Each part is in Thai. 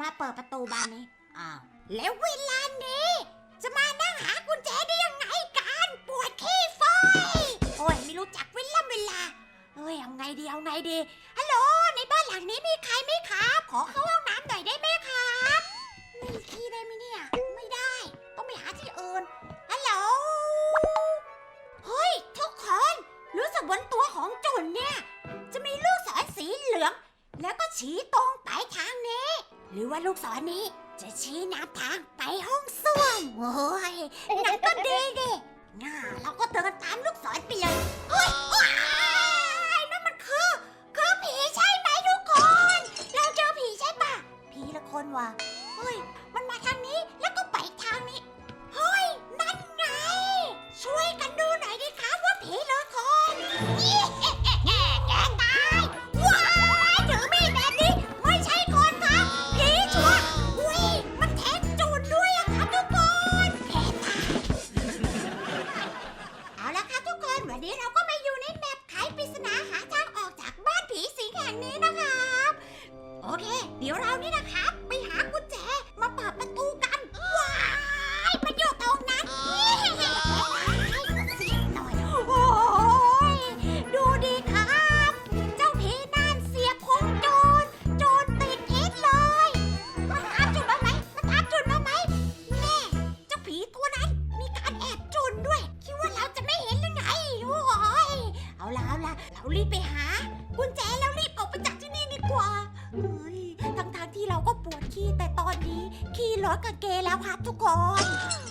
มาเปิดประตูบานนี้ อ้าว แล้วเวลานี้ จะมานั่งหากุญแจได้ยังไงกันปวดขี้ไฟโอ้ยไม่รู้จักเวลาเวลา เอ้ยเอาไงดีเอาไงดีฮัลโหลในบ้านหลังนี้มีใครไหมครับขอเข้า หรือว่าลูกศรนี้ จะชี้นำทางไปห้องส้วมโอ้ยนั่นก็ดีดิง่าเราก็เดินตามลูกศรไปเลยโอ้ยว้ายนั่นมันคือ คือผีใช่ไหมทุกคน เราเจอผีใช่ปะผีละคนว่ะเฮ้ย มันมาทางนี้แล้วก็ไปทาง เรารีบไปหากุญแจแล้วรีบออกไปจากที่นี่ดีกว่าเฮ้ยทั้งทางๆที่เราก็ปวดขี้แต่ตอนนี้ขี้ร้อนกับเกแล้วครับทุกคน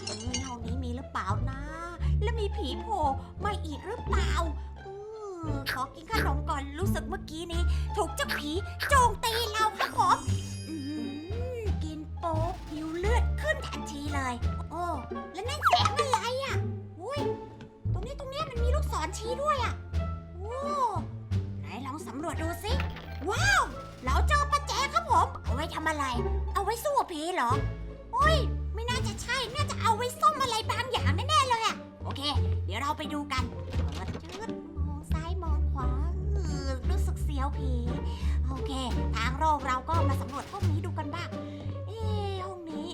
เฮ้ยห้องนี้มีหรือเปล่านะ แล้วมีผีโผล่มาอีกหรือเปล่าอืมขอกินขนมก่อนรู้สึกเมื่อกี้นี้ ถูกเจ้าผีโจมตีเราครับผมำรวจดูสิ ว้าว เราเจอประแจครับผม เอาไว้ทำอะไร เอาไว้สู้ผีเหรอ โอ้ย ไม่น่าจะใช่ น่าจะเอาไว้ซ่อมอะไรบางอย่างแน่ๆเลยอะโอเค เดี๋ยวเราไปดูกันเปิดจืดมองซ้ายมองขวาเออรู้สึกเสียวผี โอเค ทางโรคเราก็มาสำรวจห้องนี้ดูกันบ้าง เอ๊ะห้องนี้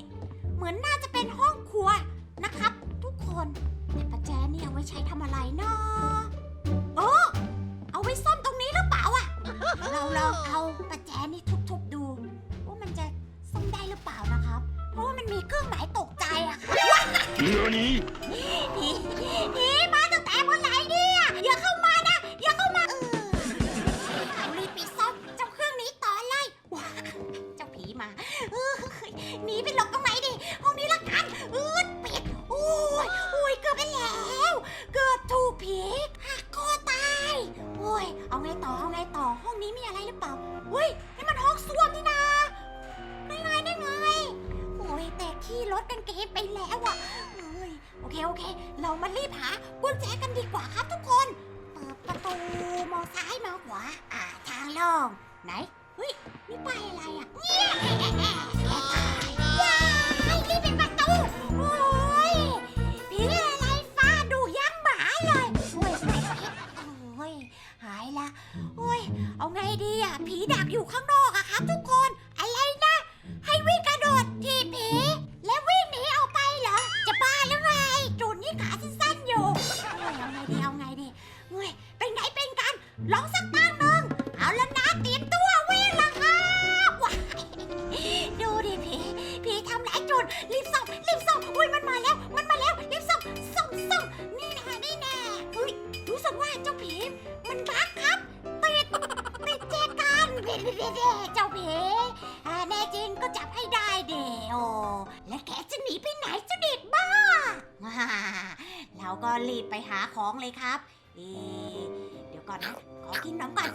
เหมือนน่าจะเป็นห้องครัวนะครับ ทุกคนแต่ประแจนี่เอาไว้ใช้ทำอะไรเนาะเออเอาไว้ซ่อม เราลองเอาประแจนี่ทุบๆดู ว่ามันจะซ่อมได้หรือเปล่านะครับ เพราะว่ามันมีเครื่องหมายตกใจอะค่ะ何ผีผีมาตั้งแต่เมื่อไหร่เนี่ย อย่าเข้ามานะ อย่าเข้ามาเออเอารีบไปซ่อมเจ้าเครื่องนี้ต่อเลยว้าเจ้าผีมาเออหนีไปหลบต ถกางเกงไปแล้วอะเอ้ยโอเคโอเค เรามารีบหากุญแจกันดีกว่าครับทุกคนเปิดประตูมองซ้ายมองขวาอ่าทางโล่งไหนเฮ้ยนี่ป้ายอะไรอะเนี่ย ก็รีบไปหาของเลยครับเอเดี๋ยวก่อนนะ ขอกินน้ำก่อน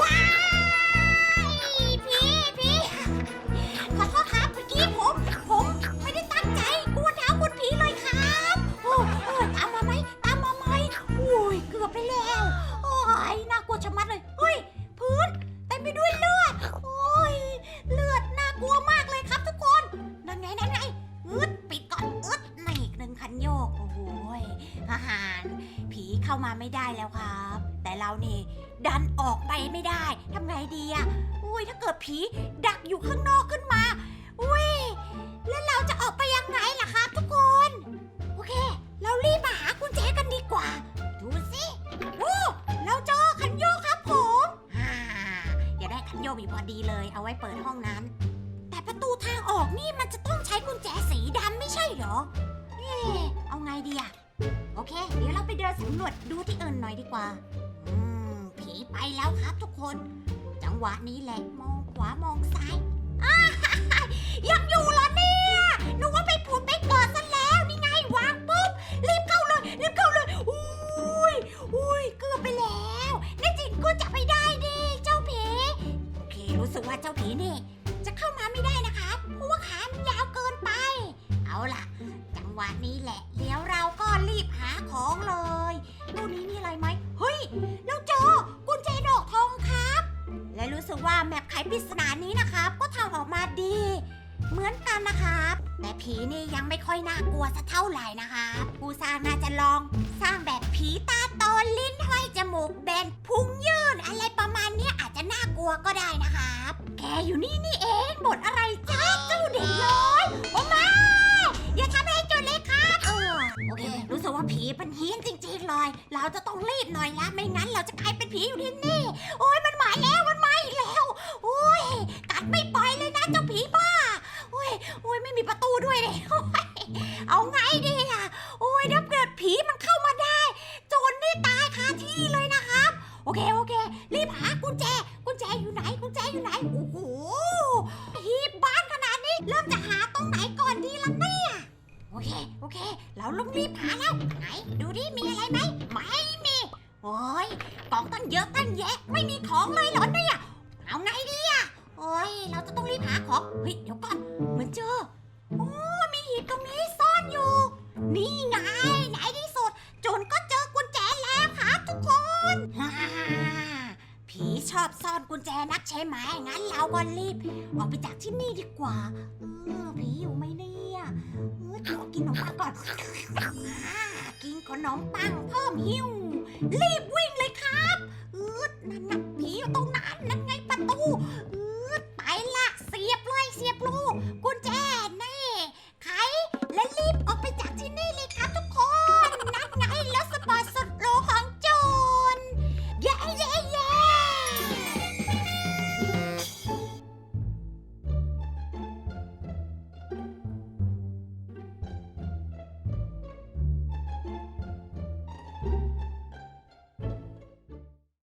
ว้ายพี่พี่ขอโทษครับเมื่ เรานี่ ดันออกไปไม่ได้ทำไงดีอะอุ้ยถ้าเกิดผีดักอยู่ข้างนอกขึ้นมา อุ้ยแล้วเราจะออกไปยังไงล่ะครับทุกคน โอเค เรารีบมาหากุญแจกันดีกว่า ดูสิโอ้เราเจอคันโยกครับผมอ่าอย่าได้คันโยกมีพอดีเลย เอาไว้เปิดห้องนั้น แต่ประตูทางออกนี่มันจะต้องใช้กุญแจสีดำไม่ใช่เหรอเอ๊ะเอาไงดีอะโอเค เดี๋ยวเราไปเดินสำรวจดูที่อื่นหน่อยดีกว่า ไปแล้วครับทุกคน จังหวะนี้แหละมองขวามองซ้ายอ้ายังอยู่เหรอเนี่ยหนูว่าไปผุดไปเกิดซะแล้วนี่ไงวางปุ๊บรีบเข้าเลยรีบเข้าเลยอุ้ยอุ้ยเกือบไปแล้วแน่จริงก็จะไปได้ดิเจ้าผีโอเครู้สึกว่าเจ้าผีนี่ จะเข้ามาไม่ได้นะครับเพราะว่าขามันยาวเกินไป เอาล่ะ จังหวะนี้แหละเดี๋ยวเราก็รีบหาของเลยตู้นี้มีอะไรไหมเฮ้ยเราเจอกุ และรู้สึกว่าแมปไขปริศนานี้นะครับ ก็ทำออกมาดี เหมือนกันนะครับ แต่ผีนี่ยังไม่ค่อยน่ากลัวสักเท่าไหร่นะครับผู้สร้างน่าจะลองสร้างแบบผีตาโตลิ้นห้อยจมูกแบนพุงยื่นอะไรประมาณนี้อาจจะน่ากลัวก็ได้นะครับ แกอยู่นี่นี่เองบทอะไรจ้าเจ้าเด็กน้อยโอ้มาอย่าทำให้จุดเล็กครับเออโอเค รู้สึกว่าผีมันเฮี้ยนจริงๆเลย เราจะต้องรีบหน่อยละไม่งั้นเราจะกลายเป็นผีอยู่ที่นี่ โอ้ย เราลงรีบหาแล้ว ไหน ดูดิ มีอะไรไหม ไม่มี โอ้ยกล่องตั้งเยอะตั้งแยะ ไม่มีของเลยเหรอเนี่ยเอาไงดีอะโอ้ยเราจะต้องรีบหาของ เฮ้ย เดี๋ยวก่อนเหมือนเจอ โอ้ มีหีบตรงนี้ซ่อนอยู่ นี่ไงไหนที่สุดจนก็เจอกุญแจแล้วครับทุกคนฮ่าผีชอบซ่อนกุญแจนักใช่ไหมงั้นเราก็รีบ ออกไปจากที่นี่ดีกว่า เออผีอยู่ไหมเนี่ย เออขอกินขนมปังก่อนอ่ากินขนมปังเพิ่มหิวรีบ